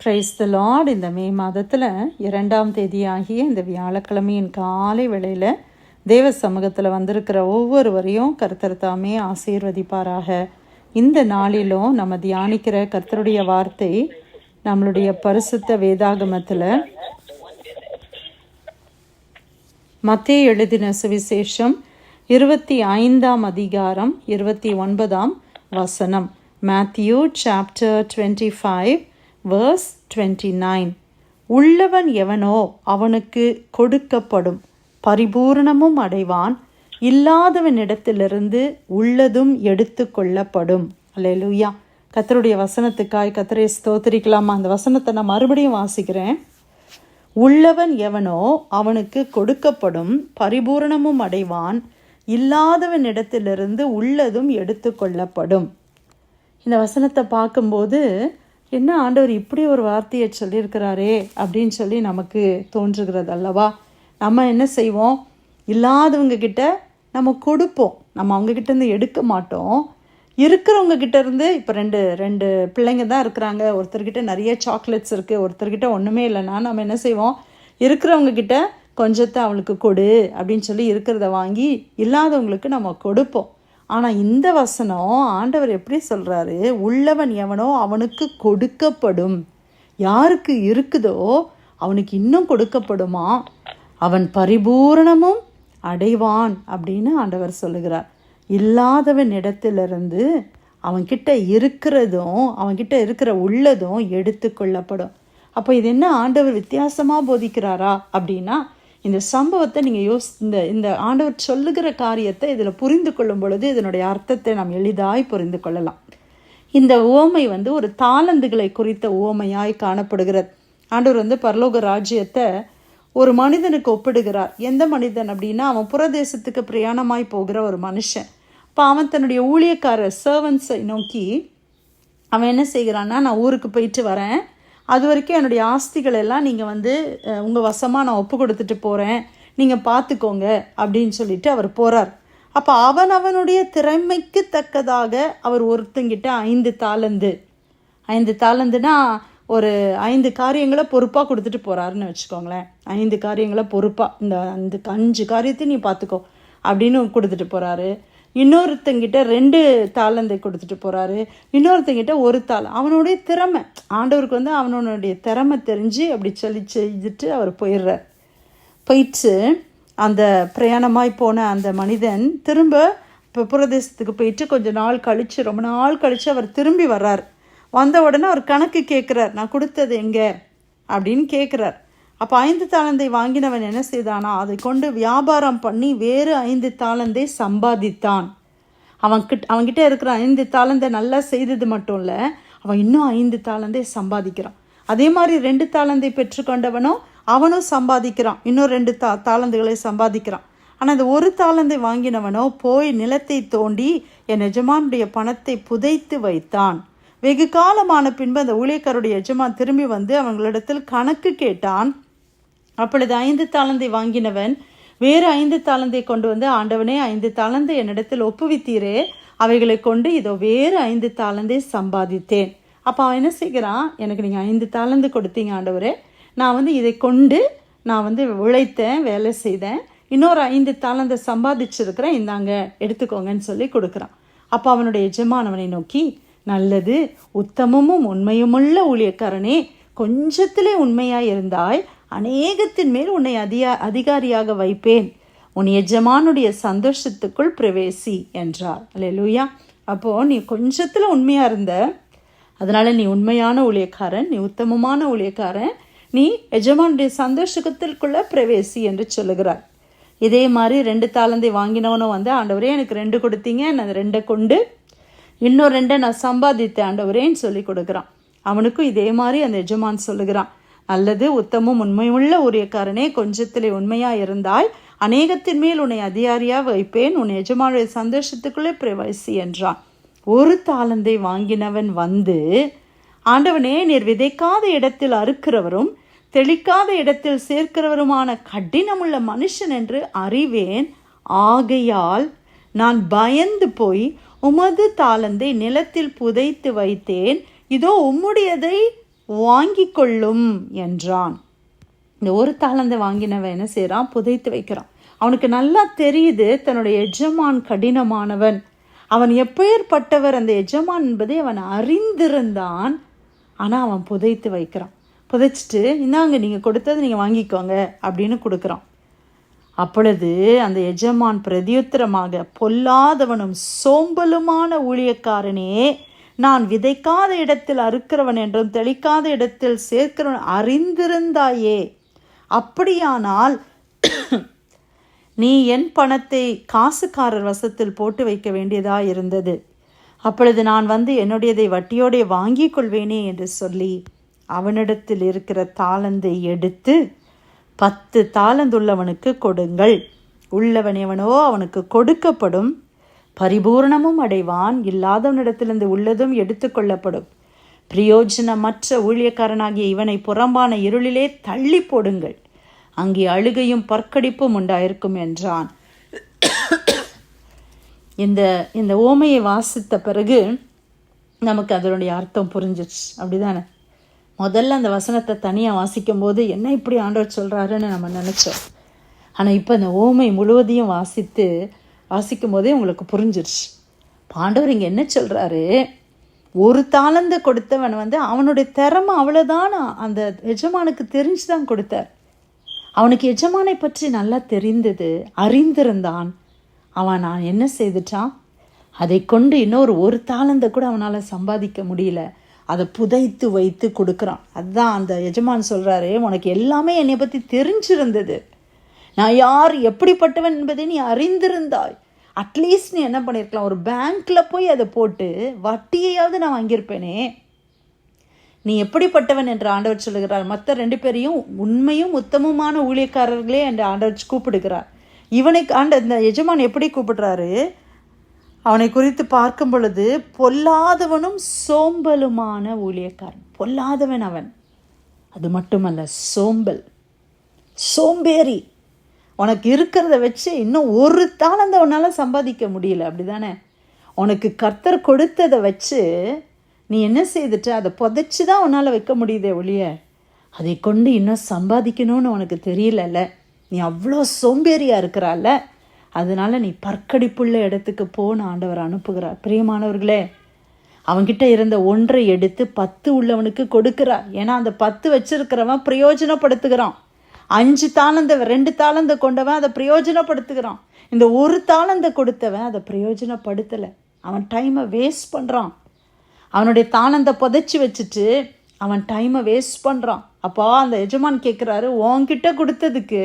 Praise the Lord இந்த மே மாதத்தில் இரண்டாம் தேதியாகிய இந்த வியாழக்கிழமையின் காலை வேளையில் தேவ சமூகத்தில் வந்திருக்கிற ஒவ்வொருவரையும் கர்த்தர் தாமே ஆசீர்வதிப்பாராக. இந்த நாளிலும் நம்ம தியானிக்கிற கர்த்தருடைய வார்த்தை நம்மளுடைய பரிசுத்த வேதாகமத்தில் மத்திய எழுதின சுவிசேஷம் இருபத்தி ஐந்தாம் அதிகாரம் இருபத்தி ஒன்பதாம் வசனம். Matthew chapter twenty five verse twenty nine உள்ளவன் எவனோ அவனுக்கு கொடுக்கப்படும் பரிபூரணமும் அடைவான். இல்லாதவனிடத்திலிருந்து உள்ளதும் எடுத்து கொள்ளப்படும். அல்லையா கத்தருடைய வசனத்துக்காய் கத்தரை ஸ்தோத்திரிக்கலாமா? அந்த வசனத்தை நான் மறுபடியும் வாசிக்கிறேன். உள்ளவன் எவனோ அவனுக்கு கொடுக்கப்படும் பரிபூரணமும் அடைவான். இல்லாதவனிடத்திலிருந்து உள்ளதும் எடுத்து கொள்ளப்படும். இந்த வசனத்தை பார்க்கும்போது என்ன ஆண்டவர் இப்படி ஒரு வார்த்தையை சொல்லியிருக்கிறாரே அப்படின்னு சொல்லி நமக்கு தோன்றுகிறது அல்லவா? நம்ம என்ன செய்வோம்? இல்லாதவங்க கிட்ட நம்ம கொடுப்போம். நம்ம அவங்க எடுக்க மாட்டோம். இருக்கிறவங்க கிட்டேருந்து இப்போ ரெண்டு ரெண்டு பிள்ளைங்க தான் இருக்கிறாங்க. ஒருத்தர்கிட்ட நிறைய சாக்லேட்ஸ் இருக்குது ஒருத்தர்கிட்ட ஒன்றுமே இல்லைன்னா நம்ம என்ன செய்வோம்? இருக்கிறவங்க கிட்ட கொஞ்சத்தை அவளுக்கு கொடு அப்படின்னு சொல்லி இருக்கிறத வாங்கி இல்லாதவங்களுக்கு நம்ம கொடுப்போம். ஆனால் இந்த வசனம் ஆண்டவர் எப்படி சொல்கிறாரு உள்ளவன் எவனோ அவனுக்கு கொடுக்கப்படும். யாருக்கு இருக்குதோ அவனுக்கு இன்னும் கொடுக்கப்படுமா? அவன் பரிபூரணமும் அடைவான் அப்படின்னு ஆண்டவர் சொல்லுகிறார். இல்லாதவன் இடத்திலிருந்து அவன்கிட்ட இருக்கிறதும் அவன்கிட்ட இருக்கிற உள்ளதும் எடுத்து கொள்ளப்படும். அப்போ இது என்ன ஆண்டவர் வித்தியாசமாக போதிக்கிறாரா அப்படின்னா இந்த சம்பவத்தை நீங்கள் யோசி இந்த இந்த ஆண்டவர் சொல்லுகிற காரியத்தை இதில் புரிந்து கொள்ளும் பொழுது இதனுடைய அர்த்தத்தை நாம் எளிதாய் புரிந்து கொள்ளலாம். இந்த ஓமை வந்து ஒரு தாளந்துகளை குறித்த ஓமையாய் காணப்படுகிறது. ஆண்டவர் வந்து பரலோக ராஜ்யத்தை ஒரு மனிதனுக்கு ஒப்பிடுகிறார். எந்த மனிதன் அப்படின்னா அவன் புறதேசத்துக்கு பிரயாணமாய் போகிற ஒரு மனுஷன். இப்போ அவன் தன்னுடைய ஊழியக்கார சர்வன்ஸை நோக்கி அவன் என்ன செய்கிறான்னா நான் ஊருக்கு போயிட்டு வரேன். அது வரைக்கும் என்னுடைய ஆஸ்திகள் எல்லாம் நீங்கள் வந்து உங்கள் வசமாக நான் ஒப்பு கொடுத்துட்டு போகிறேன் நீங்கள் பார்த்துக்கோங்க அப்படின்னு சொல்லிட்டு அவர் போகிறார் அப்போ அவன் அவனுடைய திறமைக்கு தக்கதாக அவர் ஒருத்தங்கிட்ட ஐந்து தாளந்து. ஐந்து தாளந்துனா ஒரு ஐந்து காரியங்களை பொறுப்பாக கொடுத்துட்டு போகிறாருன்னு வச்சுக்கோங்களேன். ஐந்து காரியங்களை பொறுப்பாக இந்த அந்த அஞ்சு காரியத்தையும் நீ பார்த்துக்கோ அப்படின்னு கொடுத்துட்டு போகிறாரு இன்னொருத்தங்கிட்ட ரெண்டு தாளந்தை கொடுத்துட்டு போகிறாரு இன்னொருத்தங்கிட்ட ஒரு தாள் அவனுடைய திறமை. ஆண்டவருக்கு வந்து அவனுடைய திறமை தெரிஞ்சு அப்படி சொல்லி செய்துட்டு அவர் போயிடுறார். போயிட்டு அந்த பிரயாணமாய் போன அந்த மனிதன் திரும்ப இப்போ புரதேசத்துக்கு போயிட்டு கொஞ்சம் நாள் கழித்து ரொம்ப நாள் கழித்து அவர் திரும்பி வர்றார். வந்த உடனே அவர் கணக்கு கேட்குறார் நான் கொடுத்தது எங்கே? அப்படின்னு கேட்குறார் அப்போ ஐந்து தாளந்தை வாங்கினவன் என்ன செய்தானா? அதை கொண்டு வியாபாரம் பண்ணி வேறு ஐந்து தாளந்தை சம்பாதித்தான். அவன் கிட்ட அவன்கிட்ட இருக்கிற ஐந்து தாளந்தை நல்லா செய்தது மட்டும் இல்லை அவன் இன்னும் ஐந்து தாளந்தை சம்பாதிக்கிறான். அதே மாதிரி ரெண்டு தாளந்தை பெற்றுக்கொண்டவனும் அவனும் சம்பாதிக்கிறான். இன்னும் ரெண்டு தா தாளந்துகளை சம்பாதிக்கிறான். ஆனால் அந்த ஒரு தாளந்தை வாங்கினவனோ போய் நிலத்தை தோண்டி என் எஜமானுடைய பணத்தை புதைத்து வைத்தான். வெகு காலமான பின்பு அந்த ஊழியக்காருடைய எஜமான் திரும்பி வந்து அவங்களிடத்தில் கணக்கு கேட்டான். அப்பொழுது ஐந்து தாளந்தை வாங்கினவன் வேறு ஐந்து தாளந்தை கொண்டு வந்து ஆண்டவனே ஐந்து தாளந்தை என்னிடத்தில் ஒப்புவித்தீரே அவைகளை கொண்டு இதோ வேறு ஐந்து தாளந்தை சம்பாதித்தேன். அப்போ அவன் என்ன செய்கிறான்? எனக்கு நீங்கள் ஐந்து தாளந்து கொடுத்தீங்க ஆண்டவரே. நான் வந்து இதை கொண்டு நான் வந்து உழைத்தேன் வேலை செய்தேன். இன்னொரு ஐந்து தாளந்தை சம்பாதிச்சிருக்கிறேன். இந்தாங்க எடுத்துக்கோங்கன்னு சொல்லி கொடுக்குறான். அப்போ அவனுடைய எஜமானவனை நோக்கி நல்லது உத்தமமும் உண்மையுமுள்ள ஊழியக்காரனே கொஞ்சத்திலே உண்மையாக இருந்தாய். அநேகத்தின் மேல் உன்னை அதிகா அதிகாரியாக வைப்பேன். உன் எஜமானுடைய சந்தோஷத்துக்குள் பிரவேசி என்றார். அல்ல அப்போது நீ கொஞ்சத்தில் உண்மையாக இருந்த அதனால் நீ உண்மையான ஊழியக்காரன் நீ உத்தமமான ஊழியக்காரன் நீ எஜமானுடைய சந்தோஷத்திற்குள்ளே பிரவேசி என்று சொல்லுகிறார். இதே மாதிரி ரெண்டு தாளந்தை வாங்கினவனும் வந்து ஆண்டவரே எனக்கு ரெண்டு கொடுத்தீங்க நான் ரெண்டை கொண்டு இன்னும் ரெண்டை நான் சம்பாதித்தேன் ஆண்டவரேன்னு சொல்லி கொடுக்குறான். அவனுக்கும் இதே மாதிரி அந்த எஜமான் சொல்லுகிறான். அல்லது உத்தமும் உண்மையுள்ள உரியக்காரனே கொஞ்சத்திலே உண்மையா இருந்தால் அநேகத்தின் மேல் உன்னை அதிகாரியா வைப்பேன் உன் எஜமானுடைய சந்தோஷத்துக்குள்ளே பிரவேசி என்றான். ஒரு தாளந்தை வாங்கினவன் வந்து ஆண்டவனே நீர் விதைக்காத இடத்தில் அறுக்கிறவரும் தெளிக்காத இடத்தில் சேர்க்கிறவருமான கடினமுள்ள மனுஷன் என்று அறிவேன். ஆகையால் நான் பயந்து போய் உமது தாளந்தை நிலத்தில் புதைத்து வைத்தேன். இதோ உம்முடையதை வாங்கி கொள்ளும் என்றான். இந்த ஒரு தாளந்தை வாங்கினவன் என்ன செய்கிறான் புதைத்து வைக்கிறான். அவனுக்கு நல்லா தெரியுது தன்னுடைய எஜமான் கடினமானவன். அவன் எப்பேற்பட்டவர்? அந்த எஜமான் என்பதை அவன் அறிந்திருந்தான். ஆனால் அவன் புதைத்து வைக்கிறான். புதைச்சிட்டு இந்தாங்க நீங்கள் கொடுத்தது நீங்கள் வாங்கிக்கோங்க அப்படின்னு கொடுக்குறான். அப்பொழுது அந்த எஜமான் பிரதியுத்தரமாக பொல்லாதவனும் சோம்பலுமான ஊழியக்காரனே நான் விதைக்காத இடத்தில் அறுக்கிறவன் என்றும் தெளிக்காத இடத்தில் சேர்க்கிறவன் அறிந்திருந்தாயே. அப்படியானால் நீ என் பணத்தை காசுக்காரர் வசத்தில் போட்டு வைக்க வேண்டியதா இருந்தது அப்பொழுது நான் வந்து என்னுடையதை வட்டியோடே வாங்கிக் கொள்வேனே என்று சொல்லி அவனிடத்தில் இருக்கிற தாளந்தை எடுத்து பத்து தாளந்துள்ளவனுக்கு கொடுங்கள். உள்ளவன் எவனோ அவனுக்கு கொடுக்கப்படும் பரிபூர்ணமும் அடைவான் இல்லாதவனிடத்திலிருந்து உள்ளதும் எடுத்துக்கொள்ளப்படும் பிரயோஜனமற்ற ஊழியக்காரனாகிய இவனை புறம்பான இருளிலே தள்ளி போடுங்கள். அங்கே அழுகையும் பற்கடிப்பும் உண்டாயிருக்கும் என்றான். இந்த இந்த ஓமையை வாசித்த பிறகு நமக்கு அதனுடைய அர்த்தம் புரிஞ்சிச்சு அப்படிதானே? முதல்ல அந்த வசனத்தை தனியாக வாசிக்கும் போது என்ன இப்படி ஆண்டவர் சொல்கிறாருன்னு நம்ம நினச்சோம். ஆனால் இப்போ அந்த ஓமை முழுவதையும் வாசித்து வாசிக்கும் போதே உங்களுக்கு புரிஞ்சிருச்சு. பாண்டவர் இங்கே என்ன சொல்கிறாரு ஒரு தாளந்த கொடுத்தவன் வந்து அவனுடைய திறமை அவ்வளோதான் அந்த எஜமானுக்கு தெரிஞ்சு தான் கொடுத்தார். அவனுக்கு எஜமானை பற்றி நல்லா தெரிந்தது அறிந்திருந்தான். அவன் நான் என்ன செய்துட்டான்? அதை கொண்டு இன்னொரு ஒரு தாளந்தை கூட அவனால் சம்பாதிக்க முடியல. அதை புதைத்து வைத்து கொடுக்குறான். அதுதான் அந்த எஜமான் சொல்கிறாரு உனக்கு எல்லாமே என்னை பற்றி தெரிஞ்சிருந்தது. நான் யார் எப்படிப்பட்டவன் என்பதை நீ அறிந்திருந்தாய். அட்லீஸ்ட் நீ என்ன பண்ணியிருக்கலாம் ஒரு பேங்க்கில் போய் அதை போட்டு வட்டியையாவது நான் வாங்கியிருப்பேனே. நீ எப்படிப்பட்டவன் என்று ஆண்டவர் சொல்லுகிறார். மற்ற ரெண்டு பேரையும் உண்மையும் உத்தமமான ஊழியக்காரர்களே என்று ஆண்டவர் கூப்பிடுகிறார். இவனை ஆண்ட இந்த எஜமான் எப்படி கூப்பிடுறாரு? அவனை குறித்து பார்க்கும் பொழுது பொல்லாதவனும் சோம்பலுமான ஊழியக்காரன். பொல்லாதவன் அவன். அது மட்டுமல்ல சோம்பல். சோம்பேறி. உனக்கு இருக்கிறத வச்சு இன்னும் ஒரு தாளந்த உன்னால் சம்பாதிக்க முடியல. அப்படிதானே? உனக்கு கர்த்தர் கொடுத்ததை வச்சு நீ என்ன செய்துட்டு? அதை புதைச்சி தான் உன்னால் வைக்க முடியுதே ஒழிய அதை கொண்டு இன்னும் சம்பாதிக்கணும்னு உனக்கு தெரியலல்ல. நீ அவ்வளோ சோம்பேறியாக இருக்கிறால அதனால நீ பற்கடிப்புள்ள இடத்துக்கு போன ஆண்டவர் அனுப்புகிறார். பிரியமானவர்களே அவன்கிட்ட இருந்த ஒன்றை எடுத்து பத்து உள்ளவனுக்கு கொடுக்கிறார். ஏன்னா அந்த பத்து வச்சிருக்கிறவன் பிரயோஜனப்படுத்துகிறான். அஞ்சு தாளந்த ரெண்டு தாளந்த கொண்டவன் அதை பிரயோஜனப்படுத்துகிறான். இந்த ஒரு தாளந்த கொடுத்தவன் அதை பிரயோஜனப்படுத்தலை. அவன் டைமை வேஸ்ட் பண்ணுறான் அவனுடைய தாளந்த புதைச்சி வச்சுட்டு அவன் டைமை வேஸ்ட் பண்ணுறான் அப்போ அந்த எஜமான் கேட்குறாரு உன்கிட்ட கொடுத்ததுக்கு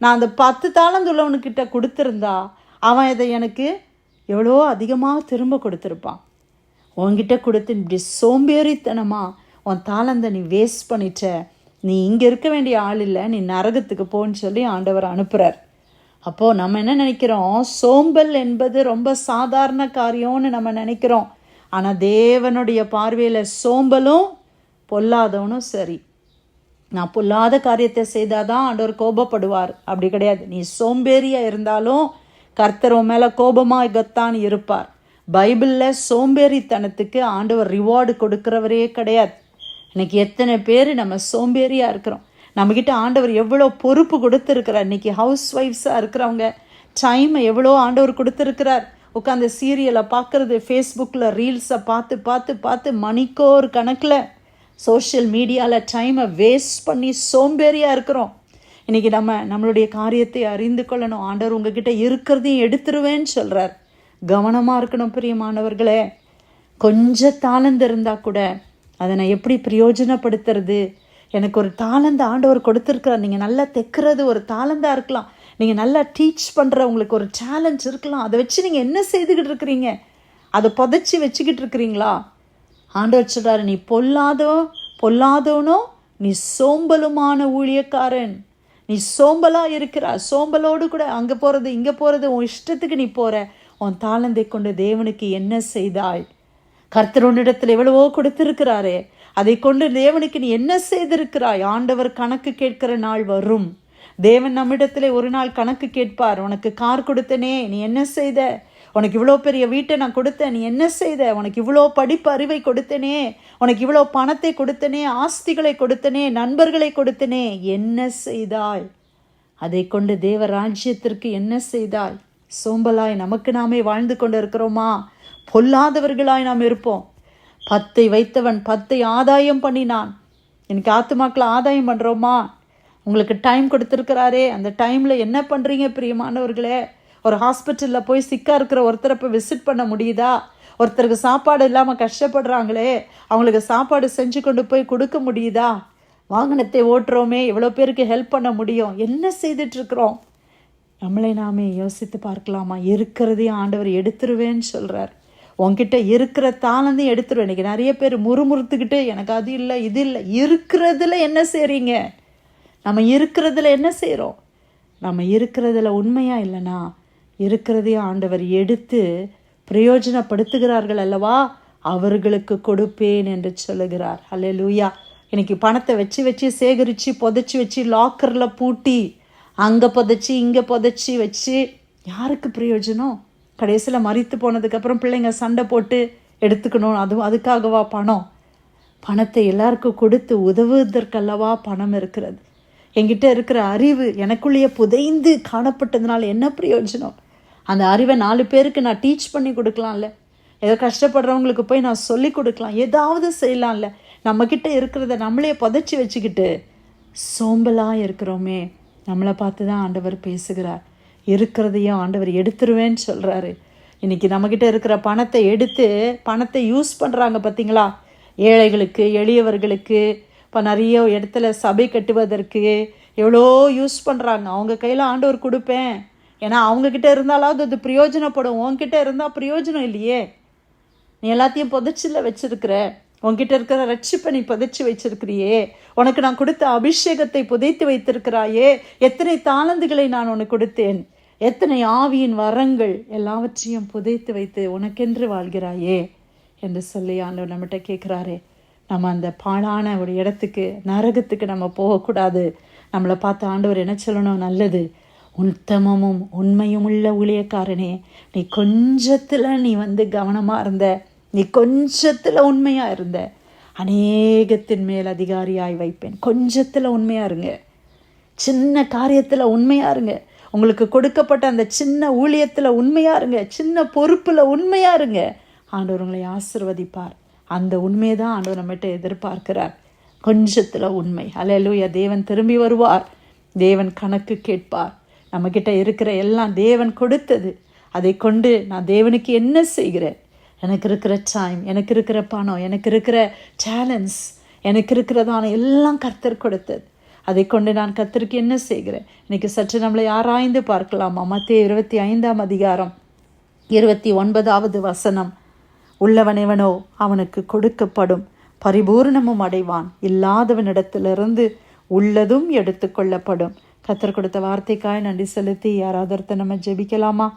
நான் அந்த பத்து தாளந்துள்ளவனுக்கிட்ட கொடுத்துருந்தா அவன் இதை எனக்கு எவ்வளோ அதிகமாக திரும்ப கொடுத்துருப்பான். உன்கிட்ட கொடுத்து இப்படி சோம்பேறித்தனமாக உன் தாளந்தை நீ வேஸ்ட் பண்ணிட்ட. நீ இங்கே இருக்க வேண்டிய ஆள் இல்லை நீ நரகத்துக்கு போன்னு சொல்லி ஆண்டவர் அனுப்புகிறார் அப்போது நம்ம என்ன நினைக்கிறோம்? சோம்பல் என்பது ரொம்ப சாதாரண காரியம்னு நம்ம நினைக்கிறோம். ஆனால் தேவனுடைய பார்வையில் சோம்பலும் பொல்லாதவனும் சரி. நான் பொல்லாத காரியத்தை செய்தால் தான் ஆண்டவர் கோபப்படுவார். அப்படி கிடையாது. நீ சோம்பேறியாக இருந்தாலும் கர்த்தர் உன் மேலே கோபமாகத்தான் இருப்பார். பைபிளில் சோம்பேறித்தனத்துக்கு ஆண்டவர் ரிவார்டு கொடுக்குறவரே கிடையாது. இன்னைக்கு எத்தனை பேர் நம்ம சோம்பேறியாக இருக்கிறோம். நம்மக்கிட்ட ஆண்டவர் எவ்வளோ பொறுப்பு கொடுத்துருக்கிறார். இன்னைக்கு ஹவுஸ் ஒய்ஃப்ஸாக இருக்கிறவங்க டைமை எவ்வளோ ஆண்டவர் கொடுத்துருக்கிறார். உட்காந்து சீரியலை பார்க்குறது ஃபேஸ்புக்கில் ரீல்ஸை பார்த்து பார்த்து பார்த்து மணிக்கோர் கணக்கில் சோஷியல் மீடியாவில் டைமை வேஸ்ட் பண்ணி சோம்பேறியாக இருக்கிறோம். இன்றைக்கி நம்ம நம்மளுடைய காரியத்தை அறிந்து கொள்ளணும். ஆண்டவர் உங்ககிட்ட இருக்கிறதையும் எடுத்துருவேன்னு சொல்கிறார் கவனமாக இருக்கணும் பிரியமானவர்களே. கொஞ்சம் தாளந்து இருந்தால் கூட அதை நான் எப்படி பிரயோஜனப்படுத்துறது? எனக்கு ஒரு தாளந்த ஆண்டவர் கொடுத்துருக்குறார். நீங்கள் நல்லா தைக்கிறது ஒரு தாளந்தாக இருக்கலாம். நீங்கள் நல்லா டீச் பண்ணுற உங்களுக்கு ஒரு சேலஞ்ச் இருக்கலாம். அதை வச்சு நீங்கள் என்ன செய்துக்கிட்டு இருக்கிறீங்க? அதை புதைச்சி வச்சுக்கிட்டு இருக்கிறீங்களா? ஆண்டவர் சொல்கிறார் நீ பொல்லாதோ பொல்லாதவனோ நீ சோம்பலுமான ஊழியக்காரன். நீ சோம்பலாக இருக்கிற சோம்பலோடு கூட அங்கே போகிறது இங்கே போகிறது உன் இஷ்டத்துக்கு நீ போகிற உன் தாளந்தை கொண்டு தேவனுக்கு என்ன செய்தாய்? கர்த்தர் உன்னிடத்தில் எவ்வளவோ கொடுத்திருக்கிறாரே. அதை கொண்டு தேவனுக்கு நீ என்ன செய்திருக்கிறாய்? ஆண்டவர் கணக்கு கேட்கிற நாள் வரும். தேவன் நம்மிடத்தில் ஒரு நாள் கணக்கு கேட்பார். உனக்கு கார் கொடுத்தனே நீ என்ன செய்த? உனக்கு இவ்வளோ பெரிய வீட்டை நான் கொடுத்தேன் நீ என்ன செய்த? உனக்கு இவ்வளோ படிப்பு அறிவை கொடுத்தனே உனக்கு இவ்வளோ பணத்தை கொடுத்தனே ஆஸ்திகளை கொடுத்தனே நண்பர்களை கொடுத்தனே என்ன செய்தாய்? அதை கொண்டு தேவ ராஜ்யத்திற்கு என்ன செய்தாய்? சோம்பலாய் நமக்கு நாமே வாழ்ந்து கொண்டு இருக்கிறோமா பொல்லாதவர்களாய் நாம் இருப்போம். பத்தை வைத்தவன் பத்தை ஆதாயம் பண்ணினான். எனக்கு ஆத்துமாக்களை ஆதாயம் பண்ணுறோமா உங்களுக்கு டைம் கொடுத்துருக்கிறாரே. அந்த டைமில் என்ன பண்ணுறீங்க பிரியமானவர்களே? ஒரு ஹாஸ்பிட்டலில் போய் சிக்காக இருக்கிற ஒருத்தரை போய் விசிட் பண்ண முடியுதா? ஒருத்தருக்கு சாப்பாடு இல்லாமல் கஷ்டப்படுறாங்களே. அவங்களுக்கு சாப்பாடு செஞ்சு கொண்டு போய் கொடுக்க முடியுதா? வாகனத்தை ஓட்டுறோமே. எவ்வளோ பேருக்கு ஹெல்ப் பண்ண முடியும். என்ன செய்துட்ருக்குறோம் நம்மளை நாமே யோசித்து பார்க்கலாமா? இருக்கிறதையும் ஆண்டவர் எடுத்துருவேன்னு சொல்கிறார் உன்கிட்ட இருக்கிற தானந்தையும் எடுத்துருவேன். இன்றைக்கி நிறைய பேர் முறுமுறுத்துக்கிட்டு எனக்கு அது இல்லை இது இல்லை. இருக்கிறதுல என்ன செய்கிறீங்க நம்ம இருக்கிறதுல என்ன செய்கிறோம் நம்ம இருக்கிறதுல உண்மையாக இல்லைனா இருக்கிறதையும் ஆண்டவர் எடுத்து பிரயோஜனப்படுத்துகிறார்கள் அல்லவா? அவர்களுக்கு கொடுப்பேன் என்று சொல்லுகிறார். அல்ல லூயா இன்னைக்கு பணத்தை வச்சு வச்சு சேகரித்து புதைச்சி வச்சு லாக்கரில் பூட்டி அங்கே புதைச்சி இங்கே புதைச்சி வச்சு யாருக்கு பிரயோஜனம்? கடைசியில் மறித்து போனதுக்கப்புறம் பிள்ளைங்க சண்டை போட்டு எடுத்துக்கணும். அதுவும் அதுக்காகவா பணம்? பணத்தை எல்லாருக்கும் கொடுத்து உதவுவதற்கல்லவா பணம் இருக்கிறது? என்கிட்ட இருக்கிற அறிவு எனக்குள்ளேயே புதைந்து காணப்பட்டதுனால என்ன பிரயோஜனம்? அந்த அறிவை நாலு பேருக்கு நான் டீச் பண்ணி கொடுக்கலாம்ல. ஏதோ கஷ்டப்படுறவங்களுக்கு போய் நான் சொல்லி கொடுக்கலாம். ஏதாவது செய்யலாம்ல. நம்மக்கிட்ட இருக்கிறத நம்மளே புதைச்சி வச்சுக்கிட்டு சோம்பலாக இருக்கிறோமே. நம்மளை பார்த்து தான் ஆண்டவர் பேசுகிறார். இருக்கிறதையும் ஆண்டவர் எடுத்துருவேன்னு சொல்கிறாரு இன்றைக்கி நம்மக்கிட்ட இருக்கிற பணத்தை எடுத்து பணத்தை யூஸ் பண்ணுறாங்க பார்த்தீங்களா ஏழைகளுக்கு எளியவர்களுக்கு இப்போ நிறைய இடத்துல சபை கட்டுவதற்கு எவ்வளோ யூஸ் பண்ணுறாங்க அவங்க கையில் ஆண்டவர் கொடுப்பேன். ஏன்னா அவங்கக்கிட்ட இருந்தாலாவது அது பிரயோஜனப்படும். உன்கிட்ட இருந்தால் பிரயோஜனம் இல்லையே. நீ எல்லாத்தையும் புதைச்சில் வச்சுருக்கிற. உன்கிட்ட இருக்கிற ரட்சிப்பை நீ புதைச்சி வச்சிருக்கிறியே. உனக்கு நான் கொடுத்த அபிஷேகத்தை புதைத்து வைத்திருக்கிறாயே. எத்தனை தாளந்துகளை நான் உனக்கு கொடுத்தேன். எத்தனை ஆவியின் வரங்கள் எல்லாவற்றையும் புதைத்து வைத்து உனக்கென்று வாழ்கிறாயே என்று சொல்லி ஆண்டவர் நம்மகிட்ட கேட்குறாரே. நம்ம அந்த பாழான ஒரு இடத்துக்கு நரகத்துக்கு நம்ம போகக்கூடாது. நம்மளை பார்த்து ஆண்டவர் என்ன சொல்லணும்? நல்லது. உத்தமமும் உண்மையும் உள்ள ஊழியக்காரனே நீ கொஞ்சத்தில் நீ வந்து கவனமாக இருந்த நீ கொஞ்சத்தில் உண்மையாக இருந்த அநேகத்தின் மேல் அதிகாரியாய் வைப்பேன். கொஞ்சத்தில் உண்மையாக இருங்க. சின்ன காரியத்தில் உண்மையாக இருங்க. உங்களுக்கு கொடுக்கப்பட்ட அந்த சின்ன ஊழியத்தில் உண்மையாக இருங்க. சின்ன பொறுப்பில் உண்மையாக இருங்க. ஆண்டவர் உங்களை ஆசிர்வதிப்பார். அந்த உண்மையை தான் ஆண்டவர் நம்மகிட்ட எதிர்பார்க்கிறார். கொஞ்சத்தில் உண்மை. அலையலூயா தேவன் திரும்பி வருவார். தேவன் கணக்கு கேட்பார். நம்மக்கிட்ட இருக்கிற எல்லாம் தேவன் கொடுத்தது. அதை கொண்டு நான் தேவனுக்கு என்ன செய்கிறேன்? எனக்கு இருக்கிற டைம் எனக்கு இருக்கிற பணம் எனக்கு இருக்கிற டேலண்ட்ஸ் எனக்கு இருக்கிறதான எல்லாம் கர்த்தர் கொடுத்தது. அதை கொண்டு நான் கர்த்தருக்கு என்ன செய்கிறேன்? இன்னைக்கு சற்று நம்மளை ஆராய்ந்து பார்க்கலாமா. மத்திய இருபத்தி ஐந்தாம் அதிகாரம் இருபத்தி ஒன்பதாவது வசனம். உள்ளவனெவனோ அவனுக்கு கொடுக்கப்படும் பரிபூர்ணமும் அடைவான். இல்லாதவனிடத்திலிருந்து உள்ளதும் எடுத்துக்கொள்ளப்படும் கத்தர் கொடுத்த வார்த்தைக்காய் நன்றி செலுத்தி யாராவது நம்ம ஜெபிக்கலாமா?